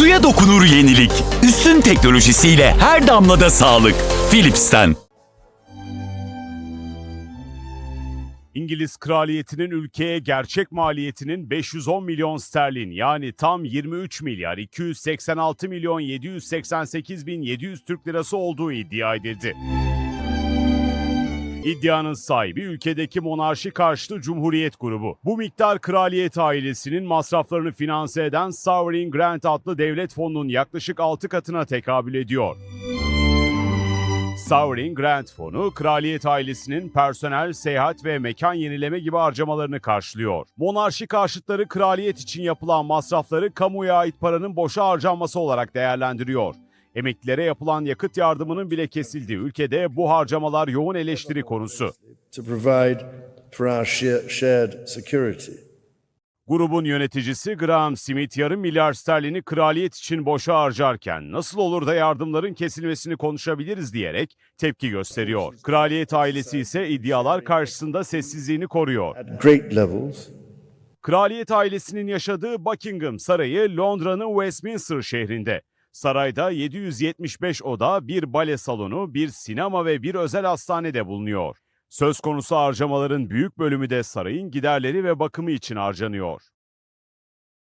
Suya dokunur yenilik. Üstün teknolojisiyle her damlada sağlık. Philips'ten. İngiliz kraliyetinin ülkeye gerçek maliyetinin 510 milyon sterlin yani tam 23 milyar 286 milyon 788 bin 700 Türk lirası olduğu iddia edildi. İddianın sahibi ülkedeki monarşi karşıtı Cumhuriyet grubu. Bu miktar kraliyet ailesinin masraflarını finanse eden Sovereign Grant adlı devlet fonunun yaklaşık 6 katına tekabül ediyor. Sovereign Grant Fonu, kraliyet ailesinin personel, seyahat ve mekan yenileme gibi harcamalarını karşılıyor. Monarşi karşıtları kraliyet için yapılan masrafları kamuya ait paranın boşa harcanması olarak değerlendiriyor. Emeklilere yapılan yakıt yardımının bile kesildiği ülkede bu harcamalar yoğun eleştiri konusu. Grubun yöneticisi Graham Smith yarım milyar sterlini kraliyet için boşa harcarken nasıl olur da yardımların kesilmesini konuşabiliriz diyerek tepki gösteriyor. Kraliyet ailesi ise iddialar karşısında sessizliğini koruyor. Kraliyet ailesinin yaşadığı Buckingham Sarayı Londra'nın Westminster şehrinde. Sarayda 775 oda, bir bale salonu, bir sinema ve bir özel hastane de bulunuyor. Söz konusu harcamaların büyük bölümü de sarayın giderleri ve bakımı için harcanıyor.